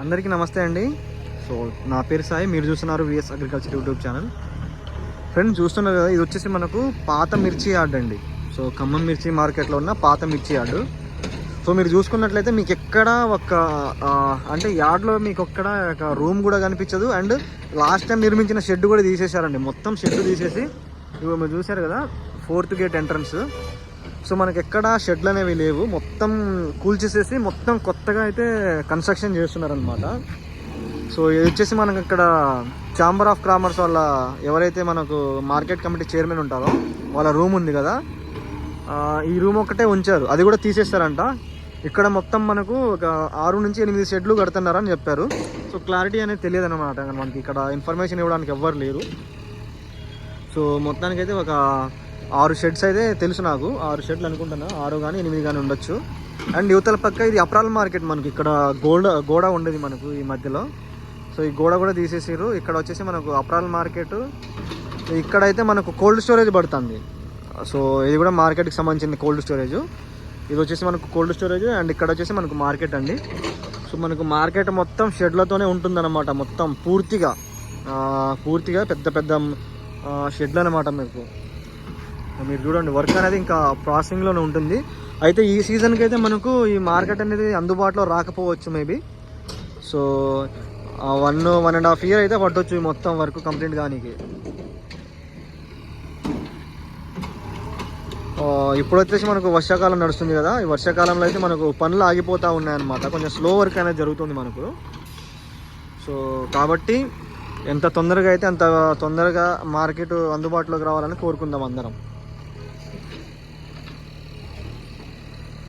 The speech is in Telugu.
అందరికీ నమస్తే అండి. సో నా పేరు సాయి మీరు చూస్తున్నారు VS agriculture YouTube channel friends చూస్తున్నారు కదా ఇది వచ్చేసి మనకు పాత మిర్చి యార్డ్ అండి. సో ఖమ్మం మిర్చి మార్కెట్లో ఉన్న పాత మిర్చి యార్డు. సో మీరు చూసుకున్నట్లయితే మీకు ఎక్కడ ఒక అంటే యార్డ్లో మీకు ఒక్కడ ఒక రూమ్ కూడా కనిపించదు. అండ్ లాస్ట్ టైం నిర్మించిన షెడ్ కూడా తీసేశారండి. మొత్తం షెడ్ తీసేసి ఇవి మీరు చూశారు కదా ఫోర్త్ గేట్ ఎంట్రన్స్. సో మనకి ఎక్కడ షెడ్లు అనేవి లేవు. మొత్తం కూల్చేసేసి మొత్తం కొత్తగా అయితే కన్స్ట్రక్షన్ చేస్తున్నారనమాట సో ఇది వచ్చేసి మనకి ఇక్కడ ఛాంబర్ ఆఫ్ కామర్స్ వాళ్ళ ఎవరైతే మనకు మార్కెట్ కమిటీ చైర్మన్ ఉంటారో వాళ్ళ రూమ్ ఉంది కదా. ఈ రూమ్ ఒక్కటే ఉంచారు. అది కూడా తీసేస్తారంట. ఇక్కడ మొత్తం మనకు ఒక ఆరు నుంచి ఎనిమిది షెడ్లు కడుతున్నారని చెప్పారు. సో క్లారిటీ అనేది తెలియదు అనమాట మనకి ఇక్కడ ఇన్ఫర్మేషన్ ఇవ్వడానికి ఎవ్వరు లేరు. సో మొత్తానికైతే ఒక ఆరు షెడ్స్ అయితే తెలుసు నాకు. ఆరు షెడ్లు అనుకుంటున్నా. ఆరు కానీ ఎనిమిది కానీ ఉండొచ్చు. అండ్ యువతల పక్క ఇది అప్రాల్ మార్కెట్ మనకి. ఇక్కడ గోడ గోడ ఉండేది మనకు ఈ మధ్యలో. సో ఈ గోడ కూడా తీసేసారు ఇక్కడ వచ్చేసి మనకు అప్రాల్ మార్కెట్. ఇక్కడైతే మనకు కోల్డ్ స్టోరేజ్ పడుతుంది. సో ఇది కూడా మార్కెట్కి సంబంధించింది కోల్డ్ స్టోరేజ్. ఇది వచ్చేసి మనకు కోల్డ్ స్టోరేజ్. అండ్ ఇక్కడ వచ్చేసి మనకు మార్కెట్ అండి. సో మనకు మార్కెట్ మొత్తం షెడ్లతోనే ఉంటుందన్నమాట. మొత్తం పూర్తిగా. పూర్తిగా పెద్ద పెద్ద షెడ్లు అనమాట మీకు. మీరు చూడండి వర్క్ అనేది ఇంకా ప్రాసెసింగ్లోనే ఉంటుంది. అయితే ఈ సీజన్కి అయితే మనకు ఈ మార్కెట్ అనేది అందుబాటులో రాకపోవచ్చు maybe so one one and half year అయితే పట్టొచ్చు ఈ మొత్తం వర్క్ కంప్లీట్ కానీకి. ఇప్పుడు వచ్చేసి మనకు వర్షాకాలం నడుస్తుంది కదా ఈ వర్షాకాలంలో అయితే మనకు పనులు ఆగిపోతూ ఉన్నాయన్నమాట. కొంచెం స్లో వర్క్ అనేది జరుగుతుంది మనకు. సో కాబట్టి ఎంత తొందరగా అయితే అంత తొందరగా మార్కెట్ అందుబాటులోకి రావాలని కోరుకుందాం అందరం.